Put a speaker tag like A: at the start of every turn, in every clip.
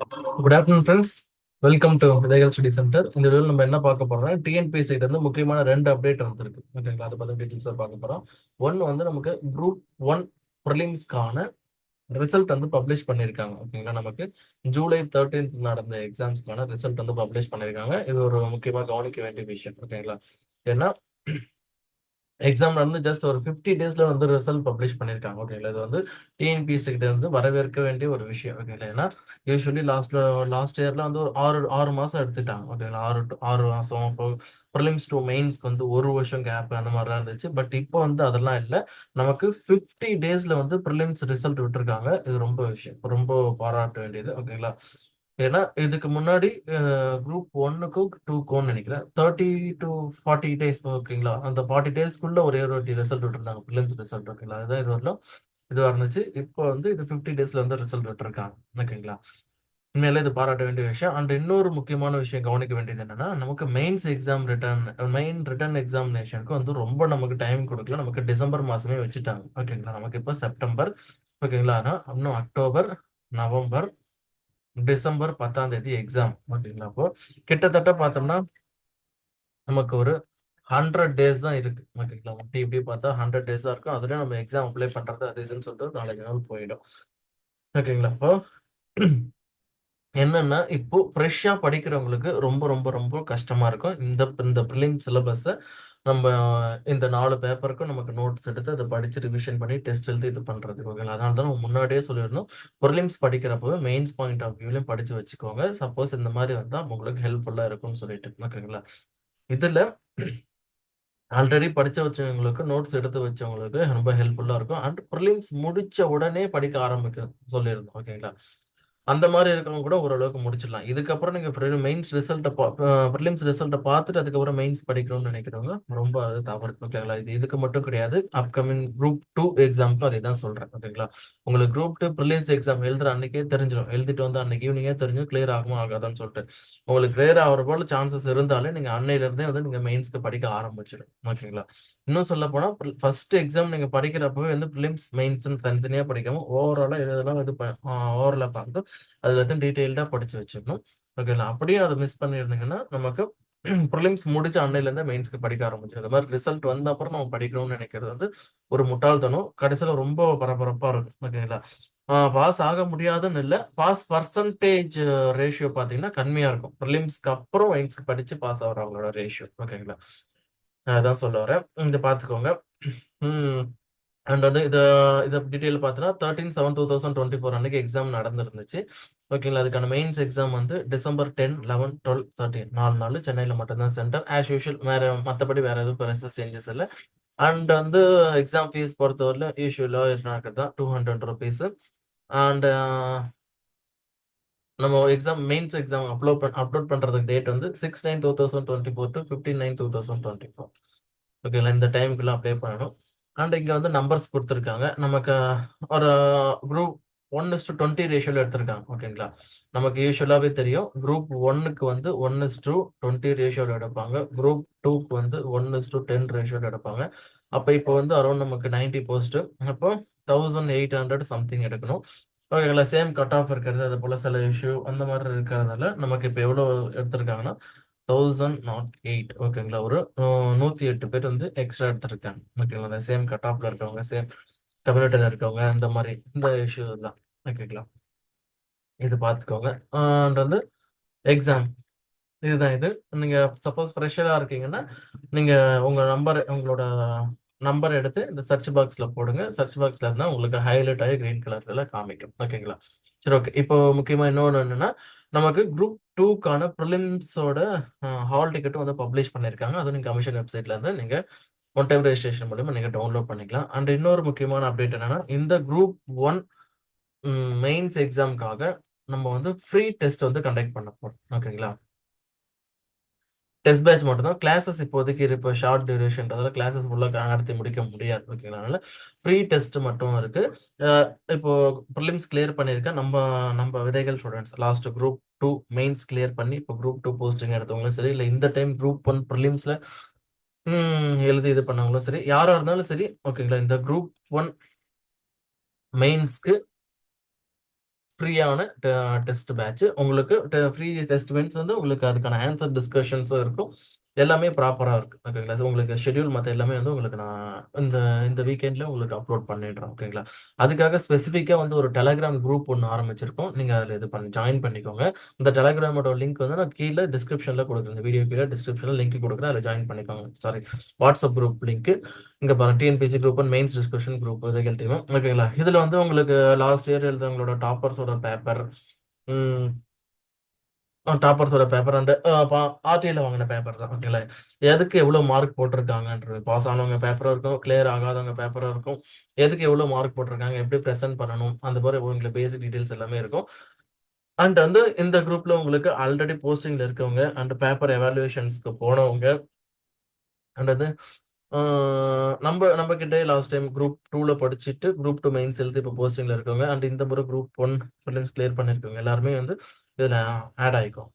A: Good afternoon friends welcome to Vidhaigal study centre இந்த வீடியோவில் நம்ம என்ன பார்க்க போறோம்னா டிஎன்பிஎஸ்சி இருந்து முக்கியமான ரெண்டு அப்டேட் வந்துருக்கு. ஓகேங்களா அதை பத்தி டீட்டெயில்ஸாக பார்க்க போறோம். ஒன் வந்து நமக்கு குரூப் ஒன் ப்ரிலிம்ஸ்க்கான ரிசல்ட் வந்து பப்ளிஷ் பண்ணியிருக்காங்க. ஓகேங்களா நமக்கு ஜூலை தேர்ட்டீன்த் நடந்த எக்ஸாம்ஸ்க்கான ரிசல்ட் வந்து பப்ளிஷ் பண்ணியிருக்காங்க. இது ஒரு முக்கியமாக கவனிக்க வேண்டிய விஷயம். ஓகேங்களா ஏன்னா எக்ஸாம் நடந்து ஜஸ்ட் ஒரு ஃபிஃப்டி டேஸ்ல வந்து ரிசல்ட் பப்ளிஷ் பண்ணியிருக்காங்க ஓகேங்களா இது வந்து டிஎன்பிஎஸ்சி கிட்ட இருந்து வரவேற்க வேண்டிய ஒரு விஷயம். ஓகேங்களா ஏன்னா யூஸ்வலி லாஸ்ட் லாஸ்ட் இயர்ல வந்து ஒரு ஆறு ஆறு மாசம் எடுத்துட்டாங்க. ஓகேங்களா ஆறு ஆறு மாசம். இப்போ ப்ரிலிம்ஸ் டு மெயின்ஸ்க்கு வந்து ஒரு வருஷம் கேப் அந்த மாதிரிலாம் இருந்துச்சு. பட் இப்போ வந்து அதெல்லாம் இல்லை. நமக்கு ஃபிஃப்டி டேஸ்ல வந்து ப்ரிலிம்ஸ் ரிசல்ட் விட்டுருக்காங்க. இது ரொம்ப விஷயம். ரொம்ப பாராட்ட வேண்டியது. ஓகேங்களா ஏன்னா இதுக்கு முன்னாடி குரூப் ஒன்னுக்கும் டூக்கும் நினைக்கிறேன். தேர்ட்டி டு ஃபார்ட்டி டேஸ் ஓகேங்களா? அந்த ஃபார்ட்டி டேஸ்க்குள்ள ஒரே ஒரு வாட்டி ரிசல்ட் விட்டுருந்தாங்க. பிலிம்ஸ் ரிசல்ட் ஓகேங்களா? அதுதான் இது வரலாம். இதுவாக இருந்துச்சு இப்போ வந்து இது ஃபிஃப்டி டேஸ்ல வந்து ரிசல்ட் விட்டுருக்காங்க. ஓகேங்களா? உண்மையிலே இது பாராட்ட வேண்டிய விஷயம். அண்ட் இன்னொரு முக்கியமான விஷயம் கவனிக்க வேண்டியது என்னன்னா நமக்கு mains exam return main return எக்ஸாமினேஷனுக்கு வந்து ரொம்ப நமக்கு டைம் கொடுக்கல. நமக்கு டிசம்பர் மாசமே வச்சுட்டாங்க. ஓகேங்களா? நமக்கு இப்போ செப்டம்பர். ஓகேங்களா? ஆனால் இன்னும் அக்டோபர் நவம்பர் டிசம்பர் பத்தாம் தேதி எக்ஸாம் அப்படிங்களா அப்போ? கிட்டத்தட்ட பார்த்தோம்னா நமக்கு ஒரு ஹண்ட்ரட் டேஸ் தான் இருக்கு. ஓகேங்களா? அப்படி இப்படி பார்த்தா ஹண்ட்ரட் டேஸ் தான் இருக்கும். அதுல நம்ம எக்ஸாம் அப்ளை பண்றது அது இதுன்னு சொல்லிட்டு நாளைக்கு நாள் போயிடும். ஓகேங்களா? அப்போ என்னன்னா இப்போ ஃப்ரெஷ்ஷா படிக்கிறவங்களுக்கு ரொம்ப ரொம்ப ரொம்ப கஷ்டமா இருக்கும். இந்த இந்த ப்ரிலிம் சிலபஸை நம்ம இந்த நாலு பேப்பருக்கும் நமக்கு நோட்ஸ் எடுத்து அதை படிச்சு ரிவிஷன் பண்ணி டெஸ்ட் எழுதி இது பண்றது ஓகேங்களா அதனால தான் நம்ம முன்னாடியே சொல்லியிருந்தோம் ப்ரிலிம்ஸ் படிக்கிறப்பவே மெயின்ஸ் பாயிண்ட் ஆஃப் வியூலையும் படிச்சு வச்சுக்கோங்க. சப்போஸ் இந்த மாதிரி வந்தா உங்களுக்கு ஹெல்ப்ஃபுல்லா இருக்கும்னு சொல்லிட்டு ஓகேங்களா? இதுல ஆல்ரெடி படிச்ச வச்சவங்களுக்கு நோட்ஸ் எடுத்து வச்சவங்களுக்கு ரொம்ப ஹெல்ப்ஃபுல்லா இருக்கும். அண்ட் ப்ரிலிம்ஸ் முடிச்ச உடனே படிக்க ஆரம்பிக்க சொல்லியிருந்தோம் ஓகேங்களா? அந்த மாதிரி இருக்கவங்க கூட ஓரளவுக்கு முடிச்சிடலாம். இதுக்கப்புறம் நீங்கள் மெயின்ஸ் ரிசல்ட்டை ப்ரிலிம்ஸ் ரிசல்ட்டை பார்த்துட்டு அதுக்கப்புறம் மெயின்ஸ் படிக்கணும்னு நினைக்கிறவங்க ரொம்ப அது தவறு. ஓகேங்களா இது இதுக்கு மட்டும் கிடையாது. அப்கமிங் குரூப் டூ எக்ஸாம்க்கு அதை தான் சொல்கிறேன் ஓகேங்களா உங்களுக்கு குரூப் டூ ப்ரிலிம்ஸ் எக்ஸாம் எழுதுற அன்னைக்கே தெரிஞ்சிடும் எழுதிட்டு வந்து அன்னைக்கு ஈவினிங்கே தெரிஞ்சு கிளியர் ஆகுமா ஆகாதான்னு சொல்லிட்டு. உங்களுக்கு கிளியர் ஆகிற போல சான்சஸ் இருந்தாலே நீங்கள் அன்னையிலேருந்தே வந்து நீங்கள் மெயின்ஸ்க்கு படிக்க ஆரம்பிச்சிடும். ஓகேங்களா இன்னும் சொல்ல போனால் ஃபர்ஸ்ட் எக்ஸாம் நீங்கள் படிக்கிறப்பவே வந்து ப்ரிலிம்ஸ் மெயின்ஸ்னு தனித்தனியாக படிக்காம ஓவராலா இதெல்லாம் இது ஓவரலா பார்த்து அதுல இருந்து டீட்டெயில்டா படிச்சு வச்சுக்கணும் ஓகேங்களா அப்படியே அதை மிஸ் பண்ணியிருந்தீங்கன்னா நமக்கு ப்ரிலிம்ஸ் முடிச்ச அன்னையிலேருந்து மெயின்ஸ்க்கு படிக்க ஆரம்பிச்சிடும். இந்த மாதிரி ரிசல்ட் வந்த அப்புறம் நம்ம படிக்கணும்னு நினைக்கிறது வந்து ஒரு முட்டாள்தனம். கடைசியில ரொம்ப பரபரப்பா இருக்கும். ஓகேங்களா பாஸ் ஆக முடியாதுன்னு இல்லை. பாஸ் பர்சன்டேஜ் ரேஷியோ பார்த்தீங்கன்னா கம்மியா இருக்கும். ப்ரிலிம்ஸ்க்கு அப்புறம் மெயின்ஸ்க்கு படிச்சு பாஸ் ஆகிறவங்களோட ரேஷியோ ஓகேங்களா அதான் சொல்ல வரேன் இங்க பார்த்துக்கோங்க அண்ட் வந்து இதை இதை டீட்டெயில் பார்த்தீங்கன்னா thirteen seven two thousand twenty four அன்னைக்கு எக்ஸாம் நடந்துருந்துச்சு. ஓகேங்களா? அதுக்கான மெயின்ஸ் எக்ஸாம் வந்து December ten eleven twelve thirteen நாலு நாள் சென்னையில் மட்டும்தான் சென்டர் ஆஸ் யூஷுவல் வேற மற்றபடி வேற எதுவும் பெருசாக சேஞ்சஸ் இல்லை. அண்ட் வந்து எக்ஸாம் ஃபீஸ் பொறுத்தவரையில் யூஷுவலாக இருக்கிறது தான் டூ ஹண்ட்ரட் ருபீஸ் அண்ட் நம்ம எக்ஸாம் மெயின்ஸ் எக்ஸாம் அப்லோட் பண் அப்லோட் பண்ணுறதுக்கு டேட் வந்து six nine two thousand twenty four to fifteen nine two thousand twenty four ஓகேங்களா இந்த டைமுக்குள்ள அப்ளை பண்ணணும். அண்ட் இங்கே வந்து நம்பர்ஸ் கொடுத்துருக்காங்க. நமக்கு ஒரு group one is to twenty ரேஷியோவில் எடுத்திருக்காங்க. ஓகேங்களா நமக்கு யூஸ்வலாகவே தெரியும். குரூப் ஒன்னுக்கு வந்து ஒன் இஸ் டு டுவெண்ட்டி ரேஷியோவில் எடுப்பாங்க. குரூப் டூக்கு வந்து ஒன் இஸ் டு டென் ரேஷியோவில் எடுப்பாங்க. அப்போ இப்போ வந்து அரௌண்ட் நமக்கு நைன்டி போஸ்ட்டு அப்போ தௌசண்ட் எயிட் ஹண்ட்ரட் சம்திங் எடுக்கணும். ஓகேங்களா சேம் கட் ஆஃப் இருக்கிறது அது போல் சில இஷ்யூ அந்த மாதிரி இருக்கிறதால நமக்கு இப்போ எவ்வளோ எடுத்திருக்காங்கன்னா தௌசண்ட் நாட் எயிட் ஓகேங்களா ஒரு நூற்றி எட்டு பேர் வந்து எக்ஸ்ட்ரா எடுத்திருக்காங்க. ஓகேங்களா சேம் கட் ஆஃப்ல இருக்கவங்க சேம் கம்யூனிட்டியில் இருக்கவங்க இந்த மாதிரி இந்த இஷ்யூ தான் ஓகேங்களா இது பார்த்துக்கோங்க அண்ட் வந்து எக்ஸாம் இதுதான் இது. நீங்கள் சப்போஸ் ஃப்ரெஷராக இருக்கீங்கன்னா நீங்கள் உங்கள் நம்பர் உங்களோட நம்பர் எடுத்து இந்த சர்ச் பாக்ஸில் போடுங்க. சர்ச் பாக்ஸில் இருந்தால் உங்களுக்கு ஹைலைட் ஆகி கிரீன் கலர்ல காமிக்கும். ஓகேங்களா சரி ஓகே இப்போ முக்கியமாக இன்னொன்று என்னென்னா நமக்கு குரூப் டூக்கான ப்ரிலிம்ஸோட ஹால் டிக்கெட்டும் வந்து பப்ளிஷ் பண்ணியிருக்காங்க அதுவும் நீங்கள் கமிஷன் வெப்சைட்ல இருந்து நீங்கள் ஒன் டைம் ரெஜிஸ்ட்ரேஷன் மூலியமா நீங்கள் டவுன்லோட் பண்ணிக்கலாம். அண்ட் இன்னொரு முக்கியமான அப்டேட் என்னன்னா இந்த குரூப் ஒன் மெயின்ஸ் எக்ஸாமுக்காக நம்ம வந்து ஃப்ரீ டெஸ்ட் வந்து கண்டக்ட் பண்ண போகிறோம் ஓகேங்களா டெஸ்ட் பேட்ச் மட்டும் தான் கிளாஸஸ் இப்போதைக்கு இப்போ ஷார்ட் டியூரேஷன்றதால கிளாஸஸ் ஃபுல்லாக நடத்தி முடிக்க முடியாது. ஓகேங்களா ஃப்ரீ டெஸ்ட் மட்டும் இருக்கு. இப்போ ப்ரிலிம்ஸ் கிளியர் பண்ணியிருக்கேன். நம்ம நம்ம விதைகள் students last group two mains clear பண்ணி இப்போ குரூப் டூ போஸ்டிங் எடுத்தவங்களும் சரி இல்லை இந்த டைம் குரூப் ஒன் ப்ரிலிம்ஸ்ல எழுதி இது பண்ணவங்களும் சரி யாரா இருந்தாலும் சரி ஓகேங்களா இந்த குரூப் ஒன் மெயின்ஸ்க்கு ஃப்ரீயான டெஸ்ட் பேட்ச். உங்களுக்கு ஃப்ரீ டெஸ்ட் மீன்ஸ் வந்து உங்களுக்கு அதுக்கான ஆன்சர் டிஸ்கஷன்ஸும் இருக்கும். எல்லாமே ப்ராப்பராக இருக்குது ஓகேங்களா ஸோ உங்களுக்கு ஷெட்யூல் மற்ற எல்லாமே வந்து உங்களுக்கு நான் இந்த இந்த வீக்கெண்டில் உங்களுக்கு அப்லோட் பண்ணிடுறேன். ஓகேங்களா அதுக்காக ஸ்பெசிஃபிக்காக வந்து ஒரு டெலகிராம் குரூப் ஒன்று ஆரம்பிச்சிருக்கோம். நீங்கள் அதில் இது பண்ணி ஜாயின் பண்ணிக்கோங்க. இந்த டெலகிராமோட லிங்க் வந்து நான் கீழே டிஸ்கிரிப்ஷனில் கொடுக்குறேன். இந்த வீடியோ கீழே டிஸ்கிரிப்ஷனில் லிங்க் கொடுக்குறேன். அதில் ஜாயின் பண்ணிக்கோங்க. சாரி வாட்ஸ்அப் குரூப் லிங்க் இங்கே பாருங்க. TNPSC group and mains discussion group wriggle team ஓகேங்களா இதில் வந்து உங்களுக்கு லாஸ்ட் இயர் எழுதவங்களோட டாப்பர்ஸோட பேப்பர் டாப்பர்ஸோட பேப்பர் அண்ட் ஆர்டிஐல வாங்கின பேப்பர் தான் ஓகேங்களா எதுக்கு எவ்வளோ மார்க் போட்டிருக்காங்கன்றது? பாஸ் ஆனவங்க பேப்பரும் இருக்கும் கிளியர் ஆகாதவங்க பேப்பரும் இருக்கும். எதுக்கு எவ்வளோ மார்க் போட்டிருக்காங்க? எப்படி ப்ரெசென்ட் பண்ணணும்? அந்த மாதிரி உங்களுக்கு பேசிக் டீடைல்ஸ் எல்லாமே இருக்கும். அண்ட் வந்து இந்த குரூப்ல உங்களுக்கு ஆல்ரெடி போஸ்டிங்ல இருக்கவங்க அண்ட் பேப்பர் எவாலுவேஷன்ஸ்க்கு போனவங்க அண்ட் வந்து நம்ம நம்ம கிட்டே லாஸ்ட் டைம் குரூப் டூவில் படிச்சுட்டு குரூப் டூ மெயின்ஸ் எழுதி இப்போ போஸ்டிங்கில் இருக்கவங்க அண்ட் இந்த முறை குரூப் ஒன் ப்ரிலிம்ஸ் கிளியர் பண்ணியிருக்கவங்க எல்லாருமே வந்து இதில் ஆட் ஆகிக்கும்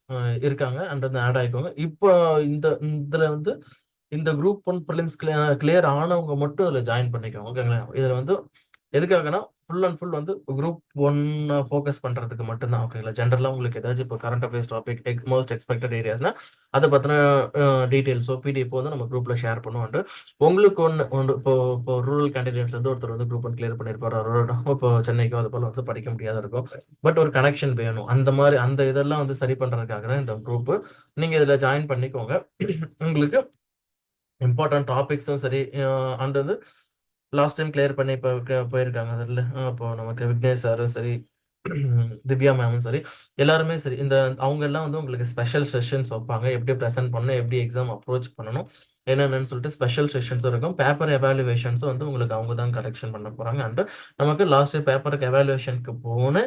A: இருக்காங்க. அண்ட் வந்து ஆட் ஆகிக்கோங்க இப்போ இந்த இதில் வந்து இந்த குரூப் ஒன் ப்ரிலிம்ஸ் கிளியர் ஆனவங்க மட்டும் அதில் ஜாயின் பண்ணிக்கோங்க. ஓகேங்களா? இதில் வந்து எதுக்காகனா ஃபுல் அண்ட் ஃபுல் வந்து குரூப் ஒன் ஃபோக்கஸ் பண்றதுக்கு மட்டும்தான் ஓகேங்களா ஜென்ரலா உங்களுக்கு ஏதாச்சும் இப்போ current affairs topic ex most expected ஏரியாஸ்னா அதை பத்தின டீடைல்ஸோ பிடிஎஃப் வந்து நம்ம குரூப்ல ஷேர் பண்ணுவோம். உங்களுக்கு ஒன்று ஒன்று இப்போ இப்போ ரூரல் கேண்டிடேட்ல இருந்து ஒருத்தர் வந்து குரூப் ஒன் கிளியர் பண்ணியிருப்பாரு அவரோட இப்போ சென்னைக்கோ அது போல வந்து படிக்க முடியாத இருக்கும். பட் ஒரு கனெக்ஷன் வேணும். அந்த மாதிரி அந்த இதெல்லாம் வந்து சரி பண்றதுக்காக தான் இந்த குரூப் நீங்க இதுல ஜாயின் பண்ணிக்கோங்க. உங்களுக்கு இம்பார்ட்டன்ட் டாபிக்ஸும் சரி அண்ட் வந்து லாஸ்ட் டைம் கிளியர் பண்ணி இப்போ போயிருக்காங்க அதில். இப்போ நமக்கு விக்னேஷ் சாரும் சரி திவ்யா மேமும் சரி எல்லாருமே சரி. இந்த அவங்க எல்லாம் வந்து உங்களுக்கு ஸ்பெஷல் செஷன்ஸ் வைப்பாங்க. எப்படி ப்ரெசென்ட் பண்ணணும் எப்படி எக்ஸாம் அப்ரோச் பண்ணணும் என்னென்னு சொல்லிட்டு ஸ்பெஷல் செஷன்ஸும் இருக்கும். பேப்பர் எவாலுவேஷன்ஸும் வந்து உங்களுக்கு அவங்க தான் கரெக்ஷன் பண்ண போறாங்க. அண்ட் நமக்கு லாஸ்ட் இயர் பேப்பருக்கு எவாலுவேஷனுக்கு போன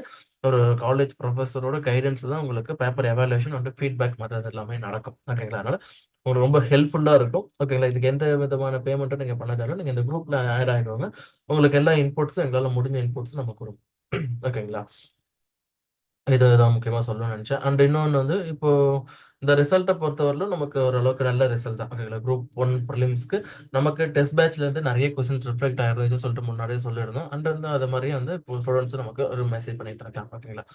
A: ஒரு காலேஜ் ப்ரொஃபஸரோட கைடன்ஸ் தான் உங்களுக்கு பேப்பர் எவாலுவேஷன் அண்ட் ஃபீட்பேக் மற்றது எல்லாமே நடக்கும். ஓகேங்களா அதனால உங்களுக்கு ரொம்ப ஹெல்ப்ஃபுல்லா இருக்கும். ஓகேங்களா இதுக்கு எந்த விதமான பேமெண்ட்டும் நீங்க பண்ண தேவை நீங்க இந்த குரூப்ல ஆட் ஆயிடுவாங்க. உங்களுக்கு எல்லா இன்புட்ஸும் எங்களால் முடிஞ்ச இன்புட்ஸும் நம்ம கொடுக்கும் ஓகேங்களா இதுதான் முக்கியமா சொல்லணும்னு நினைச்சேன். அண்ட் இன்னொன்று வந்து இப்போ இந்த ரிசல்ட்டை பொறுத்தவரையிலும் நமக்கு ஓரளவுக்கு நல்ல ரிசல்ட் தான். ஓகேங்களா குரூப் ஒன் ப்ரிலிம்ஸ்க்கு நமக்கு டெஸ்ட் பேட்ச்ல இருந்து நிறைய கொஸ்டின்ஸ் ரிஃப்ளெக்ட் ஆயிருந்துச்சு சொல்லிட்டு முன்னாடியே சொல்லியிருந்தோம். அண்ட் வந்து அது மாதிரி வந்து ஸ்டூடெண்ட்ஸ் நமக்கு ஒரு மெசேஜ் பண்ணிட்டு இருக்காங்க. ஓகேங்களா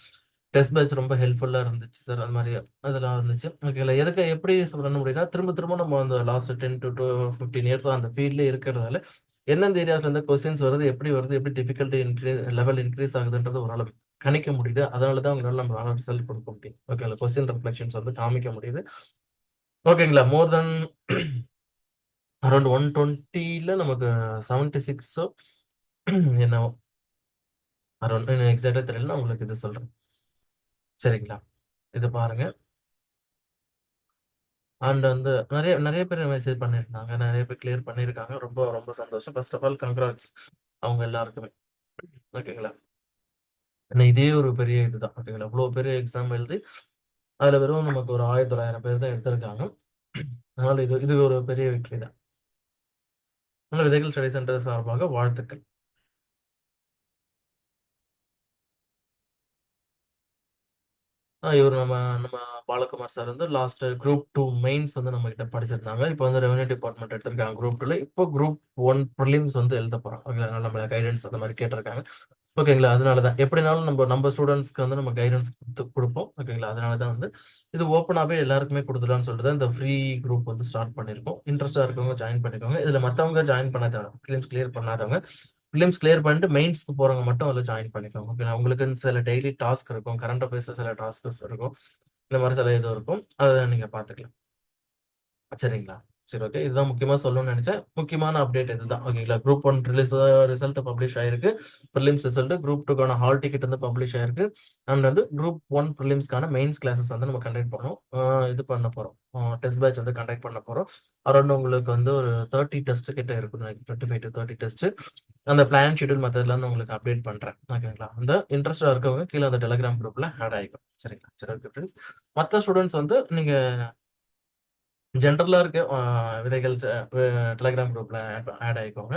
A: டெஸ்ட் பேட்ச் ரொம்ப ஹெல்ப்ஃபுல்லாக இருந்துச்சு சார் அது மாதிரி அதெல்லாம் இருந்துச்சு. ஓகேங்களா எதுக்கு எப்படி சொல்லணும் அப்படின்னா திரும்ப திரும்ப நம்ம அந்த last ten to two fifteen இயர்ஸாக அந்த ஃபீல்டில் இருக்கிறதால எந்தெந்த ஏரியாவிலேருந்து கொஸ்டின்ஸ் வருது எப்படி வருது எப்படி டிஃபிகல்ட்டி இன்க்ரீஸ் லெவல் இன்க்ரீஸ் ஆகுதுன்றது ஓரளவு கணிக்க முடியுது. அதனால தான் உங்களால நம்மளால ரிசல்ட் கொடுக்க முடியும். ஓகேங்களா கொஸ்டின் ரிஃப்ளெக்ஷன்ஸ் வந்து காமிக்க முடியுது. ஓகேங்களா மோர் தென் அரௌண்ட் ஒன் டுவெண்ட்டியில் நமக்கு செவன்டி சிக்ஸோ என்ன அரௌண்ட் எக்ஸாக்டாக தெரியல நான் உங்களுக்கு இது சொல்கிறேன் சரிங்களா? இது பாருங்க. அண்ட் வந்து நிறைய நிறைய பேர் மெசேஜ் பண்ணியிருந்தாங்க. நிறைய பேர் கிளியர் பண்ணியிருக்காங்க. ரொம்ப ரொம்ப சந்தோஷம். ஃபர்ஸ்ட் ஆஃப் ஆல் கங்க்ராட்ஸ் அவங்க எல்லாருக்குமே. ஓகேங்களா? ஏன்னா இதே ஒரு பெரிய இதுதான். ஓகேங்களா? இவ்வளோ பெரிய எக்ஸாம் எழுதி அதில் வெறும் நமக்கு ஒரு ஆயிரத்தி தொள்ளாயிரம் பேர் தான் எடுத்திருக்காங்க. அதனால இது இது ஒரு பெரிய வெற்றி தான். அதனால விதைகள் ஸ்டடி சென்டர் சார்பாக வாழ்த்துக்கள். இவர் நம்ம நம்ம பாலகுமார் சார் வந்து லாஸ்ட் குரூப் டூ மெயின்ஸ் வந்து நம்ம கிட்ட படிச்சிருந்தாங்க. இப்போ வந்து ரெவன்யூ டிபார்ட்மெண்ட் எடுத்திருக்காங்க குரூப் டூல இப்போ குரூப் ஒன் ப்ரிலிம்ஸ் வந்து எழுத போறாங்க. ஓகேங்களா? நம்மள கைடன்ஸ் அந்த மாதிரி கேட்டிருக்காங்க. ஓகேங்களா? அதனால தான் எப்படினாலும் நம்ம நம்ம ஸ்டூடெண்ட்ஸ்க்கு வந்து நம்ம கைடன்ஸ் கொடுத்து கொடுப்போம். ஓகேங்களா? அதனால தான் வந்து இது ஓப்பனாகவே எல்லாருக்குமே கொடுத்துடலாம்னு சொல்லிட்டு தான் இந்த ஃப்ரீ குரூப் வந்து ஸ்டார்ட் பண்ணியிருக்கோம். இன்ட்ரெஸ்டாக இருக்கவங்க ஜாயின் பண்ணிக்கோங்க. இதில் மற்றவங்க ஜாயின் பண்ண தேவை ஃபிலிம்ஸ் கிளியர் பண்ணாதவங்க ஃபிலிம்ஸ் கிளியர் பண்ணிட்டு மெயின்ஸ்க்கு போறவங்க மட்டும் அதில் ஜாயின் பண்ணிக்கோங்க. ஓகேங்களா உங்களுக்குன்னு சில டெய்லி டாஸ்க் இருக்கும். கரண்ட் அஃபேர்ஸ் சில டாஸ்க்ஸ் இருக்கும். இந்த மாதிரி சில இது இருக்கும். அதை நீங்க பார்த்துக்கலாம். சரிங்களா? சரி ஓகே இதுதான் முக்கியமாக சொல்லணும்னு நினச்சேன். முக்கியமான அப்டேட் இதுதான். ஓகேங்களா group one release result publish ஆயிருக்கு. ப்ரிலிம்ஸ் ரிசல்ட் குரூப் டூக்கான ஹால் டிக்கெட் வந்து பப்ளிஷ் ஆயிருக்கு. அண்ட் வந்து குரூப் ஒன் ப்ரிலிம்ஸ்க்கான மெயின்ஸ் கிளாஸஸ் வந்து நம்ம கண்டக்ட் பண்ணோம். இது பண்ண போகிறோம் டெஸ்ட் பேட்ச் வந்து கண்டக்ட் பண்ண போகிறோம் அரௌண்ட் உங்களுக்கு வந்து ஒரு தேர்ட்டி டெஸ்ட் கிட்ட இருக்கும் twenty five to thirty test அந்த பிளான் ஷெட்யூல் மெத்தட்ல வந்து உங்களுக்கு அப்டேட் பண்ணுறேன் ஓகேங்களா அந்த இன்ட்ரெஸ்டாக இருக்கவங்க கீழே அந்த டெலிகிராம் குரூப்ல ஆட் ஆகிக்கும் சரிங்களா? சரி ஓகே ஃப்ரெண்ட்ஸ் மற்ற ஸ்டூடெண்ட்ஸ் வந்து நீங்கள் ஜென்ரலாக இருக்க. விதைகள் டெலிகிராம் குரூப்ல ஆட் ஆகிக்கோங்க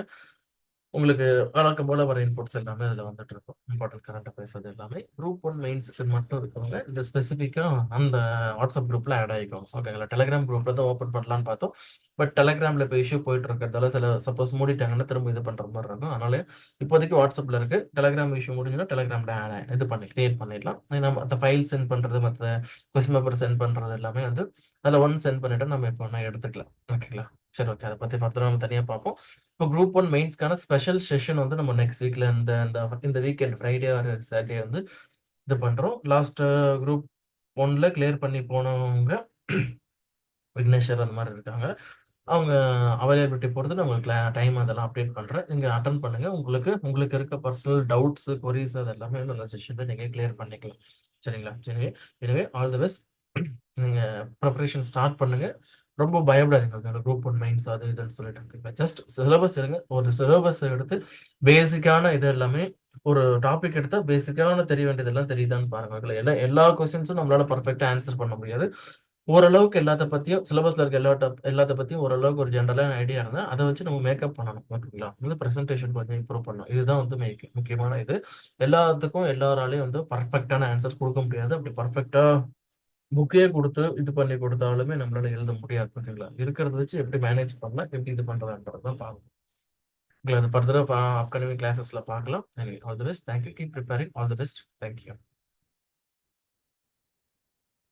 A: உங்களுக்கு வழக்கம் போல வர இன்புட்ஸ் எல்லாமே அதில் வந்துட்டு இருக்கும். இம்பார்ட்டன்ட் கரண்ட் அஃபேர்ஸ் அது எல்லாமே. குரூப் ஒன் மெயின்ஸுக்கு மட்டும் இருக்கவங்க இந்த ஸ்பெசிஃபிக்காக அந்த வாட்ஸ்அப் குரூப்பில் ஆட் ஆகிக்கும் ஓகேங்களா டெலிகிராம் குரூப்பில் தான் ஓப்பன் பண்ணலான்னு பார்த்தோம். பட் டெலிகிராமில் இப்போ இஷ்யூ போயிட்டு இருக்கிறதால சில சப்போஸ் மூடிட்டாங்கன்னா திரும்ப இது பண்ணுற மாதிரி இருக்கும். அதனால இப்போதைக்கு வாட்ஸ்அப்பில் இருக்கு. டெலிகிராம் இஷ்யூ முடிஞ்சுன்னா டெலிகிராமில் இது பண்ணி கிரியேட் பண்ணிடலாம். நம்ம மற்ற ஃபைல் சென்ட் பண்ணுறது மற்ற கொஸ்டின் பேப்பர் சென்ட் பண்ணுறது எல்லாமே வந்து அதில் ஒன் சென்ட் பண்ணிவிட்டு நம்ம இப்போ நான் எடுத்துக்கலாம். ஓகேங்களா சரி ஓகே அதை பற்றி ஃபர்தராக நம்ம தனியாக பார்ப்போம். இப்போ குரூப் ஒன் மெயின்ஸ்க்கான ஸ்பெஷல் செஷன் வந்து நம்ம நெக்ஸ்ட் வீக்ல இந்த இந்த இந்த வீக்கெண்ட் ஃப்ரைடே ஆர் சாட்டர்டே வந்து இது பண்ணுறோம் லாஸ்ட் குரூப் ஒன்ல கிளியர் பண்ணி போனவங்க விக்னேஸ்வர் அந்த மாதிரி இருக்காங்க. அவங்க அவைலபிலிட்டி பொறுத்து நான் உங்களுக்கு டைம் அதெல்லாம் அப்டேட் பண்ணுறேன் நீங்கள் அட்டன் பண்ணுங்கள் உங்களுக்கு உங்களுக்கு இருக்க பர்சனல் டவுட்ஸ் கொரிஸ் அது எல்லாமே வந்து அந்த செஷனில் நீங்கள் கிளியர் பண்ணிக்கலாம். சரிங்களா? எனவே எனவே ஆல் தி பெஸ்ட் நீங்கள் ப்ரிப்பரேஷன் ஸ்டார்ட் பண்ணுங்கள் ரொம்ப பயப்படாதீங்க குரூப் ஒன் மைண்ட்ஸ் அது இதுன்னு சொல்லிட்டு. ஜஸ்ட் சிலபஸ் எடுங்க. ஒரு சிலபஸ் எடுத்து பேசிக்கான இது எல்லாமே ஒரு டாபிக் எடுத்தா பேசிக்கான தெரிய வேண்டியதெல்லாம் தெரியுதான்னு பாருங்க. எல்லா எல்லா கொஸ்டின்ஸும் நம்மளால பர்ஃபெக்டா ஆன்சர் பண்ண முடியாது. ஓரளவுக்கு எல்லாத்த பத்தியும் சிலபஸ்ல இருக்க எல்லா எல்லாத்த பத்தியும் ஓரளவுக்கு ஒரு ஜென்ரலான ஐடியா இருந்தா அதை வச்சு நம்ம மேக்கப் பண்ணணும். ஓகேங்களா? வந்து ப்ரெசன்டேஷன் கொஞ்சம் இம்ப்ரூவ் பண்ணணும் இதுதான் வந்து மேக் முக்கியமான இது. எல்லாத்துக்கும் எல்லாராலையும் வந்து பர்ஃபெக்டான ஆன்சர்ஸ் கொடுக்க முடியாது. அப்படி பர்ஃபெக்டா புக்கே கொடுத்து இது பண்ணி கொடுத்தாலுமே நம்மளால எழுத முடியாது ஓகேங்களா இருக்கிறத வச்சு எப்படி மேனேஜ் பண்ணலாம் எப்படி இது பண்றதுன்றது தான் பார்க்கணும் அது ஃபர்தராக அப்கமிங் கிளாஸஸ்ல பார்க்கலாம். All the best thank you keep preparing all the best thank you